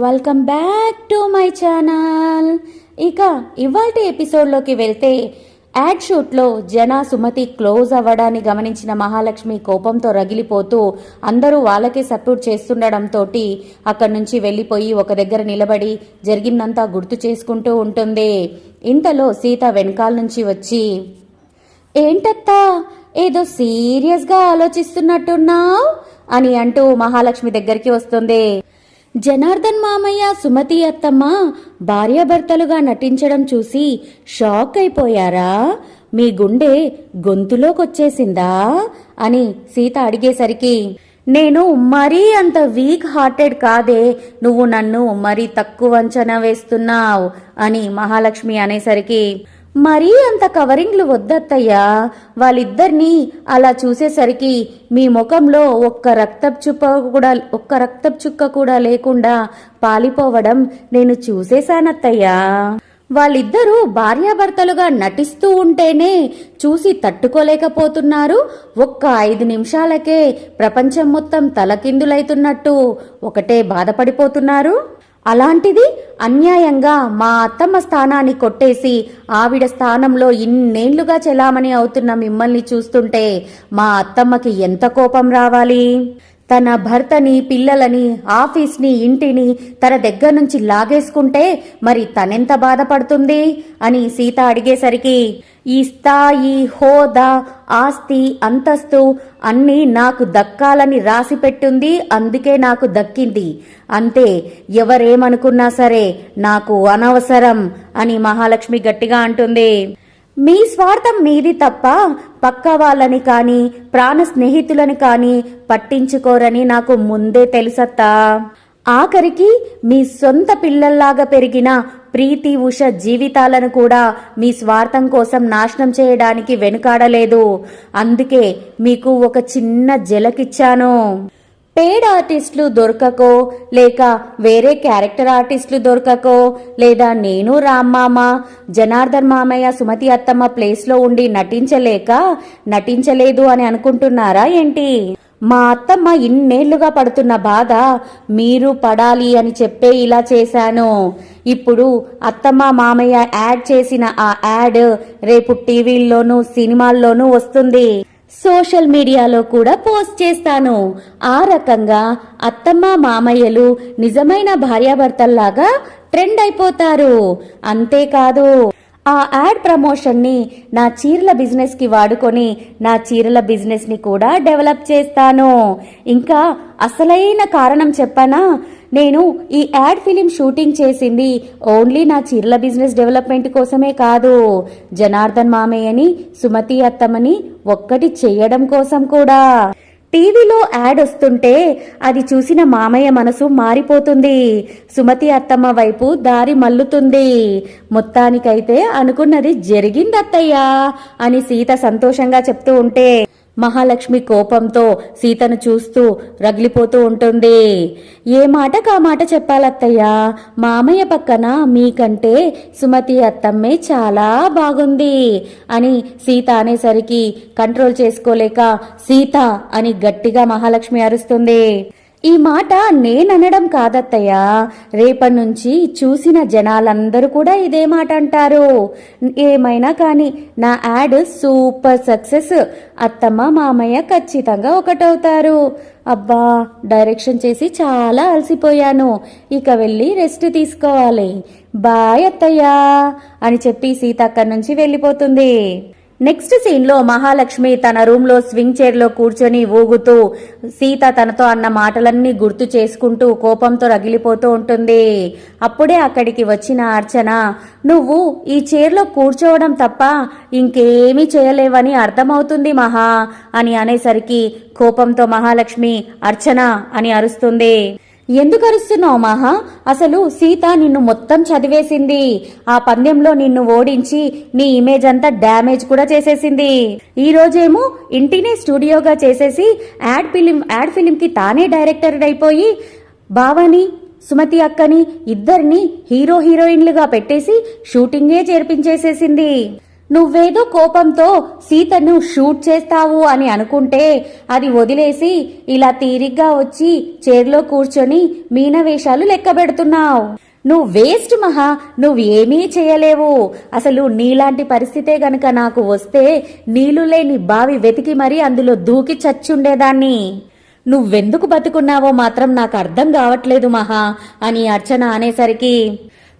Welcome back to my channel ఇక ఇవాల్టి ఎపిసోడ్లోకి వెళ్తే యాడ్ షూట్లో జన సుమతి క్లోజ్ అవ్వడాన్ని గమనించిన మహాలక్ష్మి కోపంతో రగిలిపోతూ అందరూ వాళ్ళకే సపోర్ట్ చేస్తుండడంతో అక్కడి నుంచి వెళ్ళిపోయి ఒక దగ్గర నిలబడి జరిగిందంతా గుర్తు చేసుకుంటూ ఉంటుంది. ఇంతలో సీత వెనకాల నుంచి వచ్చి ఏంటత్తా ఏదో సీరియస్గా ఆలోచిస్తున్నట్టున్నావు? అని అంటూ మహాలక్ష్మి దగ్గరికి వస్తుంది. జనార్దన్ మామయ్య సుమతి అత్తమ్మ భార్యాభర్తలుగా నటించడం చూసి షాక్ అయిపోయారా? మీ గుండె గొంతులోకొచ్చేసిందా? అని సీత అడిగేసరికి నేను మరీ అంత వీక్ హార్టెడ్ కాదే నువ్వు నన్ను మరీ తక్కువ అంచనా వేస్తున్నావు అని మహాలక్ష్మి అనేసరికి మరీ అంత కవరింగ్లు వద్దత్తయ్యా. వాళ్ళిద్దరినీ అలా చూసేసరికి మీ ముఖంలో ఒక్క రక్తపు చుక్క కూడా ఒక్క రక్తపు చుక్క కూడా లేకుండా పాలిపోవడం నేను చూసేశానత్తయ్యా. వాళ్ళిద్దరూ భార్యాభర్తలుగా నటిస్తూ ఉంటేనే చూసి తట్టుకోలేకపోతున్నారు. ఒక్క ఐదు నిమిషాలకే ప్రపంచం మొత్తం తలకిందులైతున్నట్టు ఒకటే బాధపడిపోతున్నారు. అలాంటిది అన్యాయంగా మా అత్తమ్మ స్థానాన్ని కొట్టేసి ఆవిడ స్థానంలో ఇన్నేళ్ళుగా చెలామణి అవుతున్న మిమ్మల్ని చూస్తుంటే మా అత్తమ్మకి ఎంత కోపం రావాలి? తన భర్తని పిల్లలని ఆఫీస్ని ఇంటిని తన దగ్గర నుంచి లాగేసుకుంటే మరి తనెంత బాధపడుతుంది అని సీత అడిగేసరికి ఈ స్థాయి హోదా ఆస్తి అంతస్తు అన్నీ నాకు దక్కాలని రాసి పెట్టుంది అందుకే నాకు దక్కింది. అంతే ఎవరేమనుకున్నా సరే నాకు అనవసరం అని మహాలక్ష్మి గట్టిగా అంటుంది. మీ స్వార్థం మీది తప్ప పక్క వాళ్ళని కానీ ప్రాణ స్నేహితులని కానీ పట్టించుకోరని నాకు ముందే తెలుసత్తా. ఆఖరికి మీ సొంత పిల్లల్లాగా పెరిగిన ప్రీతి ఉష జీవితాలను కూడా మీ స్వార్థం కోసం నాశనం చేయడానికి వెనుకాడలేదు. అందుకే మీకు ఒక చిన్న జలకిచ్చాను. పేడ్ ఆర్టిస్టులు దొరకకో లేక వేరే క్యారెక్టర్ ఆర్టిస్టులు దొరకకో లేదా నేను రామ్మామ జనార్దన్ మామయ్య సుమతి అత్తమ్మ ప్లేస్లో ఉండి నటించలేక నటించలేదు అని అనుకుంటున్నారా ఏంటి? మా అత్తమ్మ ఇన్నేళ్ళుగా పడుతున్న బాధ మీరు పడాలి అని చెప్పే ఇలా చేశాను. ఇప్పుడు అత్తమ్మ మామయ్య యాడ్ చేసిన ఆ యాడ్ రేపు టీవీల్లోనూ సినిమాల్లోనూ వస్తుంది. సోషల్ మీడియాలో కూడా పోస్ట్ చేస్తాను. ఆ రకంగా అత్తమ్మ మామయ్యలు నిజమైన భార్యాభర్తల్లాగా ట్రెండ్ అయిపోతారు. అంతేకాదు ఆ యాడ్ ప్రమోషన్ని నా చీరల బిజినెస్కి వాడుకొని నా చీరల బిజినెస్ని కూడా డెవలప్ చేస్తాను. ఇంకా అసలైన కారణం చెప్పనా? నేను ఈ యాడ్ ఫిలిం షూటింగ్ చేసింది ఓన్లీ నా చీరల బిజినెస్ డెవలప్మెంట్ కోసమే కాదు. జనార్దన్ మామయ్యని సుమతి అత్తమ్మని ఒక్కటి చేయడం కోసం కూడా. టీవీలో యాడ్ వస్తుంటే అది చూసిన మామయ్య మనసు మారిపోతుంది. సుమతి అత్తమ్మ వైపు దారి మల్లుతుంది. మొత్తానికైతే అనుకున్నది జరిగిందత్తయ్యా అని సీత సంతోషంగా చెప్తూ ఉంటే. మహాలక్ష్మి కోపంతో సీతను చూస్తూ రగిలిపోతూ ఉంటుంది. ఏ మాట కా మాట చెప్పాలత్తయ్యా? మామయ్య పక్కన మీకంటే సుమతి అత్తమ్మే చాలా బాగుంది అని సీత అనేసరికి కంట్రోల్ చేసుకోలేక సీత అని గట్టిగా మహాలక్ష్మి అరుస్తుంది. ఈ మాట నేననడం కాదత్తయ్యా. రేపటి నుంచి చూసిన జనాలందరూ కూడా ఇదే మాట అంటారు. ఏమైనా కానీ నా యాడ్ సూపర్ సక్సెస్ అత్తమ్మ మామయ్య ఖచ్చితంగా ఒకటవుతారు. అబ్బా డైరెక్షన్ చేసి చాలా అలసిపోయాను. ఇక వెళ్ళి రెస్ట్ తీసుకోవాలి. బాయ్ అత్తయ్యా అని చెప్పి సీత అక్కడి నుంచి వెళ్ళిపోతుంది. నెక్స్ట్ సీన్లో మహాలక్ష్మి తన రూమ్లో స్వింగ్ చైర్లో కూర్చొని ఊగుతూ సీత తనతో అన్న మాటలన్నీ గుర్తు చేసుకుంటూ కోపంతో రగిలిపోతూ ఉంటుంది. అప్పుడే అక్కడికి వచ్చిన అర్చన నువ్వు ఈ చైర్లో కూర్చోవడం తప్ప ఇంకేమీ చేయలేవని అర్థమవుతుంది మహా అని అనేసరికి కోపంతో మహాలక్ష్మి అర్చన అని అరుస్తుంది. ఎందుకు అరుస్తున్నావు మహా? అసలు సీత నిన్ను మొత్తం చదివేసింది. ఆ పందెంలో నిన్ను ఓడించి నీ ఇమేజ్ అంతా డ్యామేజ్ కూడా చేసేసింది. ఈ రోజేమో ఇంటినే స్టూడియోగా చేసేసి యాడ్ ఫిలిం యాడ్ ఫిలింకి తానే డైరెక్టర్ అయిపోయి బావని సుమతి అక్కని ఇద్దరిని హీరో హీరోయిన్లుగా పెట్టేసి షూటింగే చేర్పించేసేసింది. నువ్వేదో కోపంతో సీతను షూట్ చేస్తావు అని అనుకుంటే అది వదిలేసి ఇలా తీరిగ్గా వచ్చి చైర్లో కూర్చొని మీనవేషాలు లెక్కబెడుతున్నావు నువ్వు వేస్ట్ మహా నువ్వు ఏమీ చేయలేవు. అసలు నీలాంటి పరిస్థితే గనక నాకు వస్తే నీళ్ళు లేని బావి వెతికి మరీ అందులో దూకి చచ్చుండేదాన్ని. నువ్వెందుకు బతుకున్నావో మాత్రం నాకు అర్థం కావట్లేదు మహా అని అర్చన అనేసరికి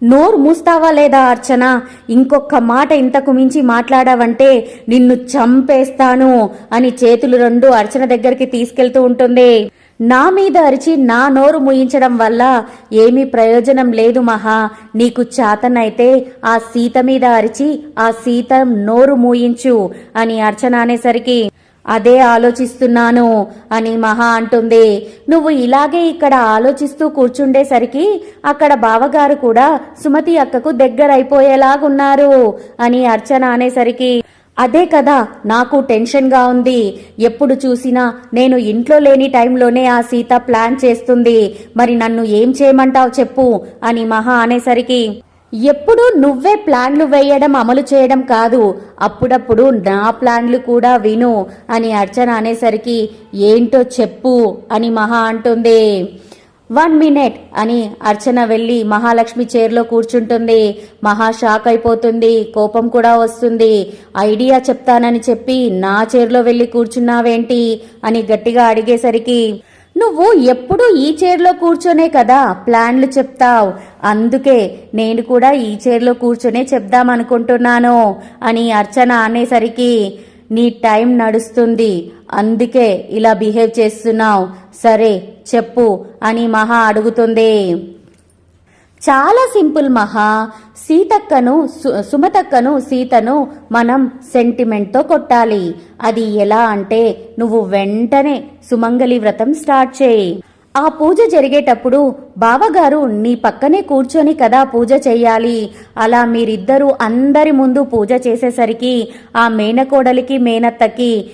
నోరు మూస్తావా లేదా అర్చన? ఇంకొక మాట ఇంతకు మించి మాట్లాడావంటే నిన్ను చంపేస్తాను అని చేతులు రెండు అర్చన దగ్గరికి తీసుకెళ్తూ ఉంటుంది. నా మీద అరిచి నా నోరు ముయించడం వల్ల ఏమీ ప్రయోజనం లేదు మహా. నీకు చాతనైతే ఆ సీత మీద అరిచి ఆ సీత నోరు మూయించు అని అర్చన అనేసరికి అదే ఆలోచిస్తున్నాను అని మహా అంటుంది. నువ్వు ఇలాగే ఇక్కడ ఆలోచిస్తూ కూర్చుండేసరికి అక్కడ బావగారు కూడా సుమతి అక్కకు దగ్గరైపోయేలాగున్నారు అని అర్చన అనేసరికి అదే కదా నాకు టెన్షన్గా ఉంది. ఎప్పుడు చూసినా నేను ఇంట్లో లేని టైంలోనే ఆ సీత ప్లాన్ చేస్తుంది. మరి నన్ను ఏం చేయమంటావు చెప్పు అని మహా అనేసరికి ఎప్పుడు నువ్వే ప్లాన్లు వేయడం అమలు చేయడం కాదు. అప్పుడప్పుడు నా ప్లాన్లు కూడా విను అని అర్చన అనేసరికి ఏంటో చెప్పు అని మహా అంటుంది. వన్ మినిట్ అని అర్చన వెళ్ళి మహాలక్ష్మి చైర్లో కూర్చుంటుంది. మహా షాక్ అయిపోతుంది. కోపం కూడా వస్తుంది. ఐడియా చెప్తానని చెప్పి నా చైర్లో వెళ్ళి కూర్చున్నావేంటి? అని గట్టిగా అడిగేసరికి నువ్వు ఎప్పుడు ఈ చైర్లో కూర్చొనే కదా ప్లాన్లు చెప్తావు. అందుకే నేను కూడా ఈ చైర్లో కూర్చొనే చెప్దామనుకుంటున్నాను అని అర్చన అనేసరికి నీ టైం నడుస్తుంది అందుకే ఇలా బిహేవ్ చేస్తున్నావు. సరే చెప్పు అని మహా అడుగుతుంది. చాలా సింపుల్ మహా. సీతక్కను సు- సుమతక్కను సీతను మనం సెంటిమెంట్తో కొట్టాలి. అది ఎలా అంటే నువ్వు వెంటనే సుమంగలి వ్రతం స్టార్ట్ చేయి. ఆ పూజ జరిగేటప్పుడు బావగారు నీ పక్కనే కూర్చొని కదా పూజ చెయ్యాలి అలా మీరిద్దరూ అందరి ముందు పూజ చేసేసరికి ఆ మేనకోడలికి మేనత్తకి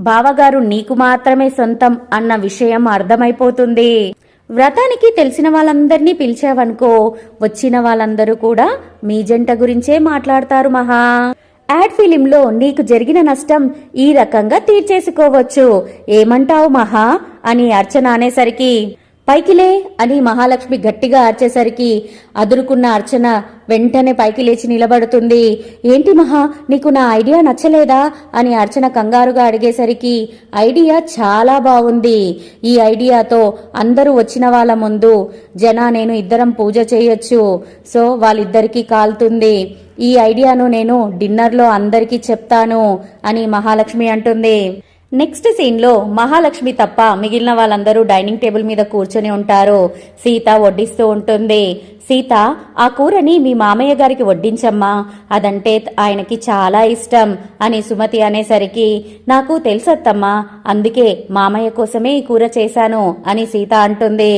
బావగారు నీకు మాత్రమే సొంతం అన్న విషయం అర్థమైపోతుంది. వ్రతానికి తెలిసిన వాళ్ళందరినీ పిలిచావనుకో వచ్చిన వాళ్ళందరూ కూడా మీ జంట గురించే మాట్లాడతారు మహా. యాడ్ ఫిలింలో నీకు జరిగిన నష్టం ఈ రకంగా తీర్చేసుకోవచ్చు. ఏమంటావు మహా? అని అర్చన అనేసరికి పైకిలే అని మహాలక్ష్మి గట్టిగా ఆర్చేసరికి అదురుకున్న అర్చన వెంటనే పైకి లేచి నిలబడుతుంది. ఏంటి మహా నీకు నా ఐడియా నచ్చలేదా? అని అర్చన కంగారుగా అడిగేసరికి ఐడియా చాలా బాగుంది. ఈ ఐడియాతో అందరూ వచ్చిన వాళ్ళ ముందు జన నేను ఇద్దరం పూజ చేయొచ్చు. సో వాళ్ళిద్దరికీ కాలుతుంది. ఈ ఐడియాను నేను డిన్నర్లో అందరికీ చెప్తాను అని మహాలక్ష్మి అంటుంది. నెక్స్ట్ సీన్లో మహాలక్ష్మి తప్ప మిగిలిన వాళ్ళందరూ డైనింగ్ టేబుల్ మీద కూర్చొని ఉంటారు. సీత వడ్డిస్తూ ఉంటుంది. సీత ఆ కూరని మీ మామయ్య గారికి వడ్డించమ్మా. అదంటే ఆయనకి చాలా ఇష్టం అని సుమతి అనేసరికి నాకు తెలుసత్తమ్మా. అందుకే మామయ్య కోసమే ఈ కూర చేశాను అని సీత అంటుంది.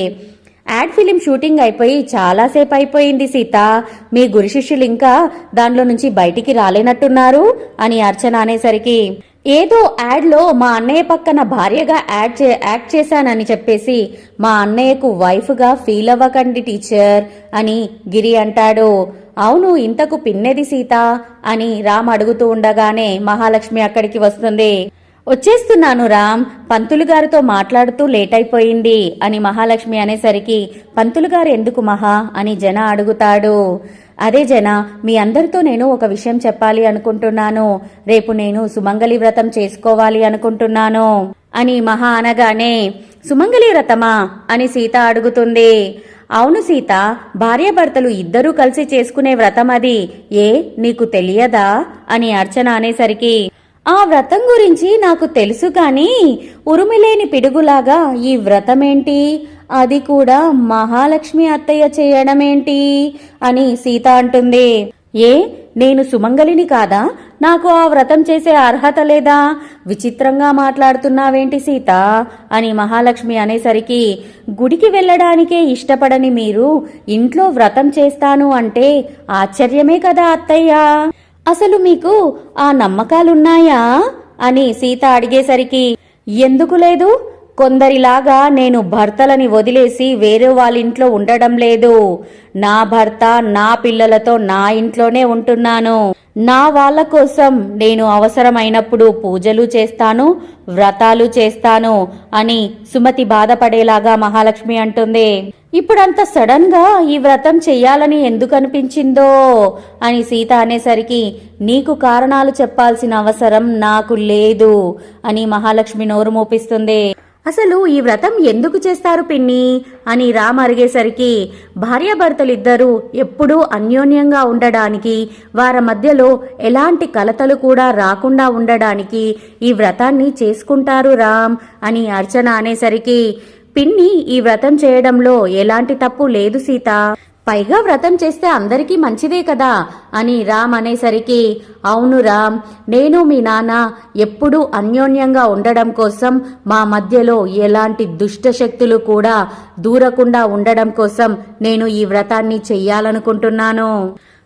యాడ్ ఫిలిం షూటింగ్ అయిపోయి చాలాసేపు అయిపోయింది సీత. మీ గురు శిష్యులు ఇంకా దానిలో నుంచి బయటికి రాలేనట్టున్నారు అని అర్చన అనేసరికి ఏదో యాడ్లో మా అన్నయ్య పక్కన భార్యగా యాడ్ చే యాక్ట్ చేశానని చెప్పేసి మా అన్నయ్యకు వైఫ్గా ఫీల్ అవ్వకండి టీచర్ అని గిరి అంటాడు. అవును ఇంతకు పిన్నెది సీత అని రామ్ అడుగుతూ ఉండగానే మహాలక్ష్మి అక్కడికి వస్తుంది. వచ్చేస్తున్నాను రామ్ పంతులు గారితో మాట్లాడుతూ లేట్ అయిపోయింది అని మహాలక్ష్మి అనేసరికి పంతులు గారు ఎందుకు మహా? అని జన అడుగుతాడు. అదే జన మీ అందరితో నేను ఒక విషయం చెప్పాలి అనుకుంటున్నాను. రేపు నేను సుమంగళి వ్రతం చేసుకోవాలి అనుకుంటున్నాను. అని మహా అనగానే సుమంగళి వ్రతమా? అని సీత అడుగుతుంది. అవును సీత భార్యాభర్తలు ఇద్దరూ కలిసి చేసుకునే వ్రతం అది. ఏ నీకు తెలియదా? అని అర్చన అనేసరికి ఆ వ్రతం గురించి నాకు తెలుసు కానీ ఉరుమిలేని పిడుగులాగా ఈ వ్రతమేంటి? అది కూడా మహాలక్ష్మి అత్తయ్య చేయడమేంటి? అని సీత అంటుంది. ఏ నేను సుమంగలిని కాదా? నాకు ఆ వ్రతం చేసే అర్హత లేదా? విచిత్రంగా మాట్లాడుతున్నావేంటి సీత? అని మహాలక్ష్మి అనేసరికి గుడికి వెళ్ళడానికే ఇష్టపడని మీరు ఇంట్లో వ్రతం చేస్తాను అంటే ఆశ్చర్యమే కదా అత్తయ్య. అసలు మీకు ఆ నమ్మకాలున్నాయా? అని సీత అడిగేసరికి ఎందుకు లేదు? కొందరిలాగా నేను భర్తలని వదిలేసి వేరే వాళ్ళ ఇంట్లో ఉండడం లేదు. నా భర్త నా పిల్లలతో నా ఇంట్లోనే ఉంటున్నాను. నా వాళ్ళ కోసం నేను అవసరమైనప్పుడు పూజలు చేస్తాను వ్రతాలు చేస్తాను అని సుమతి బాధపడేలాగా మహాలక్ష్మి అంటుంది. ఇప్పుడంత సడన్గా ఈ వ్రతం చెయ్యాలని ఎందుకు అనిపించిందో అని సీత అనేసరికి నీకు కారణాలు చెప్పాల్సిన అవసరం నాకు లేదు అని మహాలక్ష్మి నోరు మోపిస్తుంది. అసలు ఈ వ్రతం ఎందుకు చేస్తారు పిన్ని? అని రామ్ అరిగేసరికి భార్యాభర్తలిద్దరూ ఎప్పుడూ అన్యోన్యంగా ఉండడానికి వారి మధ్యలో ఎలాంటి కలతలు కూడా రాకుండా ఉండడానికి ఈ వ్రతాన్ని చేసుకుంటారు రామ్ అని అర్చన అనేసరికి పిన్ని ఈ వ్రతం చేయడంలో ఎలాంటి తప్పు లేదు సీత. పైగా వ్రతం చేస్తే అందరికీ మంచిదే కదా? అని రామ్ అనేసరికి అవును రామ్ నేను మీ నాన్న ఎప్పుడూ అన్యోన్యంగా ఉండడం కోసం మా మధ్యలో ఎలాంటి దుష్ట శక్తులు కూడా దూరకుండా ఉండడం కోసం నేను ఈ వ్రతాన్ని చెయ్యాలనుకుంటున్నాను.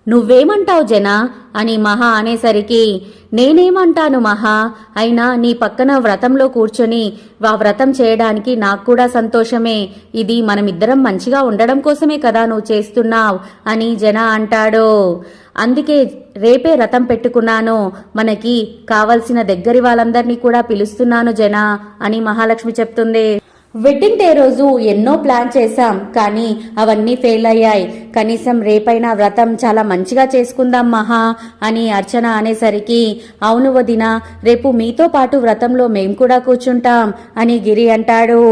నువ్వేమంటావు జనా? అని మహా అనేసరికి నేనేమంటాను మహా? అయినా నీ పక్కన వ్రతంలో కూర్చొని ఆ వ్రతం చేయడానికి నాకు కూడా సంతోషమే. ఇది మనమిద్దరం మంచిగా ఉండడం కోసమే కదా నువ్వు చేస్తున్నావు అని జన అంటాడు. అందుకే రేపే రథం పెట్టుకున్నాను. మనకి కావలసిన దగ్గరి వాళ్ళందరినీ కూడా పిలుస్తున్నాను జన అని మహాలక్ష్మి చెప్తుంది. వెడ్డింగ్ డే రోజు ఎన్నో ప్లాన్ చేశాం కానీ అవన్నీ ఫెయిల్ అయ్యాయి. కనీసం రేపైన వ్రతం చాలా మంచిగా చేసుకుందాం మహా అని అర్చన అనేసరికి అవును వదిన రేపు మీతో పాటు వ్రతంలో మేం కూడా కూర్చుంటాం అని గిరి అంటాడు.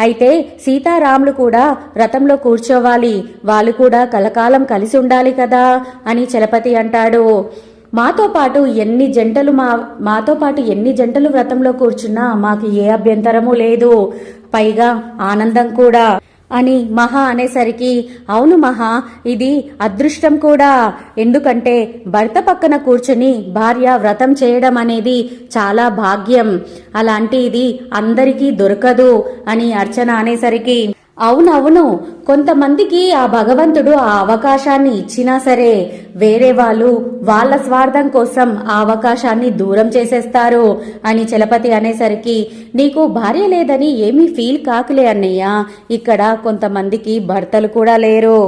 అయితే సీతారాములు కూడా వ్రతంలో కూర్చోవాలి. వాళ్ళు కూడా కలకాలం కలిసి ఉండాలి కదా అని చలపతి అంటాడు. మాతో పాటు ఎన్ని జంటలు మా మాతో పాటు ఎన్ని జంటలు వ్రతంలో కూర్చున్నా మాకు ఏ అభ్యంతరము లేదు. పైగా ఆనందం కూడా. అని మహా అనేసరికి అవును మహా ఇది అదృష్టం కూడా. ఎందుకంటే భర్త పక్కన కూర్చుని భార్య వ్రతం చేయడం అనేది చాలా భాగ్యం. అలాంటి ఇది అందరికీ దొరకదు అని అర్చన అనేసరికి అవునవును కొంతమందికి ఆ భగవంతుడు ఆ అవకాశాన్ని ఇచ్చినా సరే వేరే వాళ్ళు వాళ్ళ స్వార్థం కోసం ఆ అవకాశాన్ని దూరం చేసేస్తారు అని చలపతి అనేసరికి నీకు భార్య లేదని ఏమీ ఫీల్ కాకులే అన్నయ్య ఇక్కడ కొంతమందికి భర్తలు కూడా లేరు.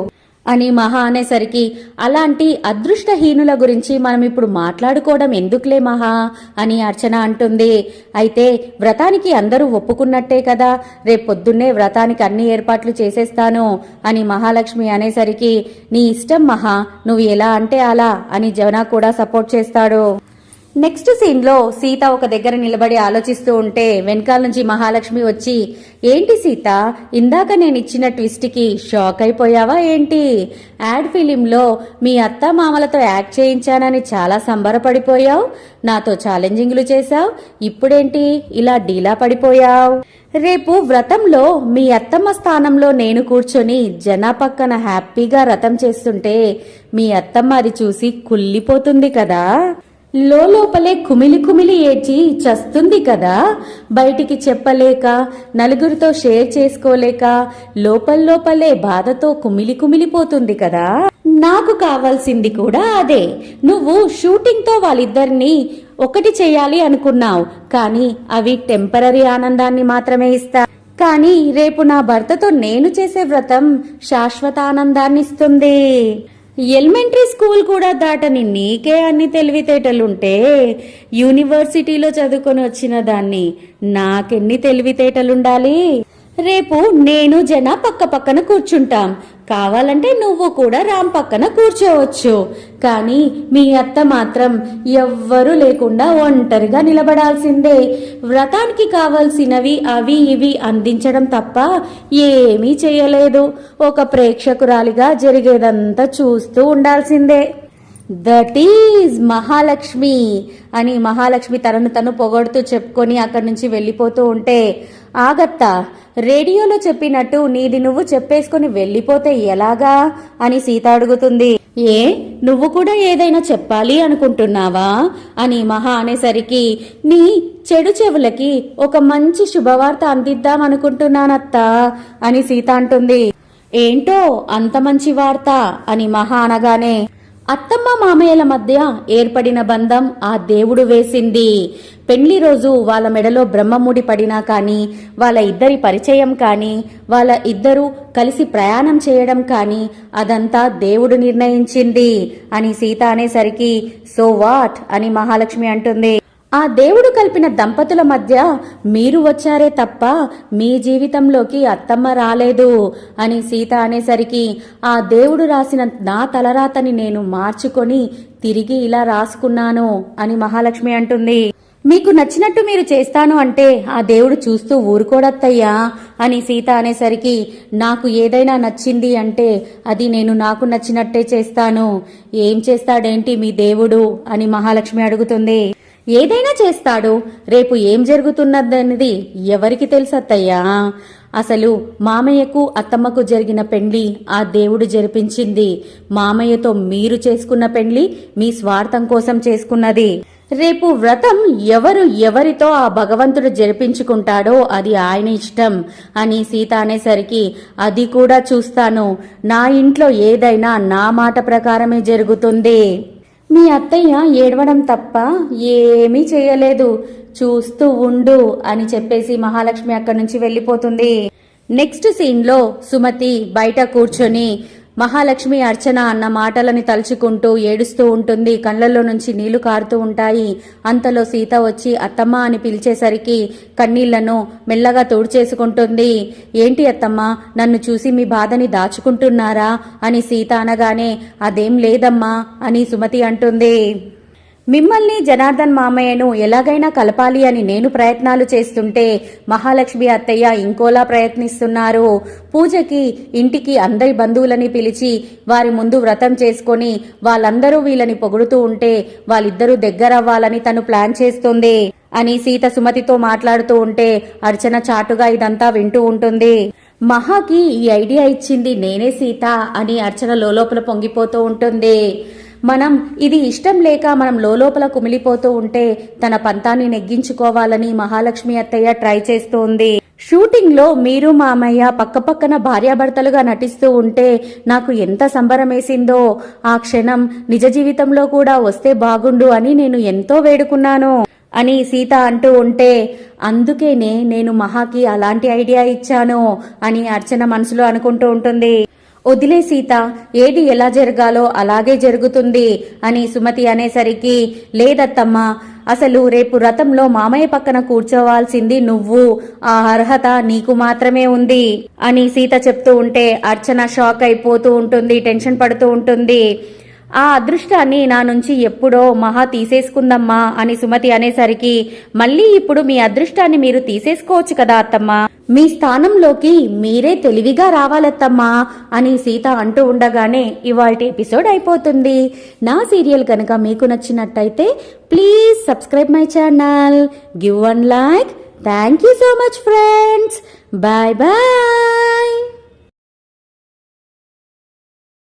అని మహా అనేసరికి అలాంటి అదృష్టహీనుల గురించి మనం ఇప్పుడు మాట్లాడుకోవడం ఎందుకులే మహా? అని అర్చన అంటుంది. అయితే వ్రతానికి అందరూ ఒప్పుకున్నట్టే కదా రేపొద్దున్నే వ్రతానికి అన్ని ఏర్పాట్లు చేసేస్తాను అని మహాలక్ష్మి అనేసరికి నీ ఇష్టం మహా నువ్వు ఎలా అంటే అలా అని జవనా కూడా సపోర్ట్ చేస్తాడు. నెక్స్ట్ సీన్లో సీత ఒక దగ్గర నిలబడి ఆలోచిస్తూ ఉంటే వెనకాల నుంచి మహాలక్ష్మి వచ్చి ఏంటి సీత? ఇందాక నేను ఇచ్చిన ట్విస్ట్కి షాక్ అయిపోయావా ఏంటి? యాడ్ ఫిలింలో మీ అత్త మామలతో యాక్ట్ చేయించానని చాలా సంబరపడిపోయావు. నాతో ఛాలెంజింగ్లు చేశావు. ఇప్పుడేంటి? ఇలా డీలా పడిపోయావు. రేపు వ్రతంలో మీ అత్తమ్మ స్థానంలో నేను కూర్చొని జనా పక్కన హ్యాపీగా రథం చేస్తుంటే మీ అత్తమ్మ అది చూసి కుళ్ళిపోతుంది కదా. లోపలే కుమిలి కుమిలి ఏడ్చి చస్తుంది కదా? బయటికి చెప్పలేక నలుగురితో షేర్ చేసుకోలేక లోపల లోపలే బాధతో కుమిలి కుమిలిపోతుంది కదా? నాకు కావాల్సింది కూడా అదే. నువ్వు షూటింగ్తో వాళ్ళిద్దరిని ఒకటి చేయాలి అనుకున్నావు కానీ అవి టెంపరీ ఆనందాన్ని మాత్రమే ఇస్తా కానీ రేపు నా భర్తతో నేను చేసే వ్రతం శాశ్వత ఆనందాన్ని ఇస్తుంది ఎలిమెంటరీ స్కూల్ కూడా దాటని నీకే అన్ని తెలివితేటలుంటే యూనివర్సిటీలో చదువుకొని వచ్చిన దాన్ని నాకెన్ని తెలివితేటలుండాలి? రేపు నేను జన పక్క పక్కన కూర్చుంటాం. కావాలంటే నువ్వు కూడా రామ్ పక్కన కూర్చోవచ్చు. కానీ మీ అత్త మాత్రం ఎవ్వరూ లేకుండా ఒంటరిగా నిలబడాల్సిందే. వ్రతానికి కావలసినవి అవి ఇవి అందించడం తప్ప ఏమీ చేయలేదు. ఒక ప్రేక్షకురాలిగా జరిగేదంతా చూస్తూ ఉండాల్సిందే. దట్ ఈజ్ మహాలక్ష్మి అని మహాలక్ష్మి తనను తను పొగడుతూ చెప్పుకొని అక్కడి నుంచి వెళ్ళిపోతూ ఉంటే ఆగత్తా రేడియోలో చెప్పినట్టు నీది నువ్వు చెప్పేసుకుని వెళ్ళిపోతే ఎలాగా? అని సీత అడుగుతుంది. ఏ నువ్వు కూడా ఏదైనా చెప్పాలి అనుకుంటున్నావా? అని మహా అనేసరికి నీ చెడు చెవులకి ఒక మంచి శుభవార్త అందిద్దాం అనుకుంటున్నానత్తా అని సీత అంటుంది. ఏంటో అంత మంచి వార్త అని మహా అనగానే అత్తమ్మ మామయ్యల మధ్య ఏర్పడిన బంధం ఆ దేవుడు వేసింది. పెళ్ళి రోజు వాళ్ళ మెడలో బ్రహ్మముడి పడినా కానీ వాళ్ళ ఇద్దరి పరిచయం కానీ వాళ్ళ ఇద్దరూ కలిసి ప్రయాణం చేయడం కానీ అదంతా దేవుడు నిర్ణయించింది. అని సీత అనేసరికి సో వాట్? అని మహాలక్ష్మి అంటుంది. ఆ దేవుడు కలిపిన దంపతుల మధ్య మీరు వచ్చారే తప్ప మీ జీవితంలోకి అత్తమ్మ రాలేదు అని సీత అనేసరికి ఆ దేవుడు రాసిన నా తలరాతని నేను మార్చుకొని తిరిగి ఇలా రాసుకున్నాను అని మహాలక్ష్మి అంటుంది. మీకు నచ్చినట్టు మీరు చేస్తాను అంటే ఆ దేవుడు చూస్తూ ఊరుకోడత్తయ్యా అని సీత అనేసరికి నాకు ఏదైనా నచ్చింది అంటే అది నేను నాకు నచ్చినట్టే చేస్తాను. ఏం చేస్తాడేంటి మీ దేవుడు అని మహాలక్ష్మి అడుగుతుంది. ఏదైనా చేస్తాడు. రేపు ఏం జరుగుతున్నదనేది ఎవరికి తెలుసత్తయ్యా? అసలు మామయ్యకు అత్తమ్మకు జరిగిన పెండ్లి ఆ దేవుడు జరిపించింది. మామయ్యతో మీరు చేసుకున్న పెండ్లి మీ స్వార్థం కోసం చేసుకున్నది. రేపు వ్రతం ఎవరు ఎవరితో ఆ భగవంతుడు జరిపించుకుంటాడో అది ఆయన ఇష్టం. అని సీత అనేసరికి అది కూడా చూస్తాను. నా ఇంట్లో ఏదైనా నా మాట ప్రకారమే జరుగుతుంది. మీ అత్తయ్య ఏడవడం తప్ప ఏమీ చేయలేదు. చూస్తూ ఉండు అని చెప్పేసి మహాలక్ష్మి అక్కడి నుంచి వెళ్ళిపోతుంది. నెక్స్ట్ సీన్లో సుమతి బయట కూర్చొని మహాలక్ష్మి అర్చన అన్న మాటలని తలుచుకుంటూ ఏడుస్తూ ఉంటుంది. కళ్ళల్లో నుంచి నీళ్ళు కారుతూ ఉంటాయి. అంతలో సీత వచ్చి అత్తమ్మ అని పిలిచేసరికి కన్నీళ్ళను మెల్లగా తోడుచేసుకుంటుంది. ఏంటి అత్తమ్మ నన్ను చూసి మీ బాధని దాచుకుంటున్నారా? అని సీత అనగానే అదేం లేదమ్మా అని సుమతి అంటుంది. మిమ్మల్ని జనార్దన్ మామయ్యను ఎలాగైనా కలపాలి అని నేను ప్రయత్నాలు చేస్తుంటే మహాలక్ష్మి అత్తయ్య ఇంకోలా ప్రయత్నిస్తున్నారు. పూజకి ఇంటికి అందరి బంధువులని పిలిచి వారి ముందు వ్రతం చేసుకొని వాళ్ళందరూ వీళ్ళని పొగుడుతూ ఉంటే వాళ్ళిద్దరూ దగ్గరవ్వాలని తను ప్లాన్ చేస్తుంది అని సీత సుమతితో మాట్లాడుతూ ఉంటే అర్చన చాటుగా ఇదంతా వింటూ ఉంటుంది. మహాకి ఈ ఐడియా ఇచ్చింది నేనే సీత అని అర్చన లోపల పొంగిపోతూ ఉంటుంది. మనం ఇది ఇష్టం లేక మనం లోపల కుమిలిపోతూ ఉంటే తన పంతాన్ని నెగ్గించుకోవాలని మహాలక్ష్మి అత్తయ్య ట్రై చేస్తోంది. షూటింగ్లో మీరు మామయ్య పక్కపక్కన భార్యాభర్తలుగా నటిస్తూ ఉంటే నాకు ఎంత సంబరమేసిందో. ఆ క్షణం నిజ జీవితంలో కూడా వస్తే బాగుండు అని నేను ఎంతో వేడుకున్నాను అని సీత అంటూ ఉంటే అందుకేనే నేను మహాకి అలాంటి ఐడియా ఇచ్చాను అని అర్చన మనసులో అనుకుంటూ ఉంటుంది. వదిలే సీత ఏది ఎలా జరగాలో అలాగే జరుగుతుంది అని సుమతి అనేసరికి లేదత్తమ్మా అసలు రేపు రథంలో మామయ్య పక్కన కూర్చోవాల్సింది నువ్వు ఆ అర్హత నీకు మాత్రమే ఉంది అని సీత చెప్తూ ఉంటే అర్చన షాక్ అయిపోతూ ఉంటుంది టెన్షన్ పడుతూ ఉంటుంది. ఆ అదృష్టాన్ని నా నుంచి ఎప్పుడో మహా తీసేసుకుందమ్మా అని సుమతి అనేసరికి మళ్ళీ ఇప్పుడు మీ అదృష్టాన్ని మీరు తీసేసుకోవచ్చు కదా అత్తమ్మా. మీ స్థానంలోకి మీరే తెలివిగా రావాలత్తమ్మా అని సీత అంటూ ఉండగానే ఇవాళ ఎపిసోడ్ అయిపోతుంది. నా సీరియల్ కనుక మీకు నచ్చినట్టయితే please subscribe my channel give one like. Thank you so much friends. Bye bye.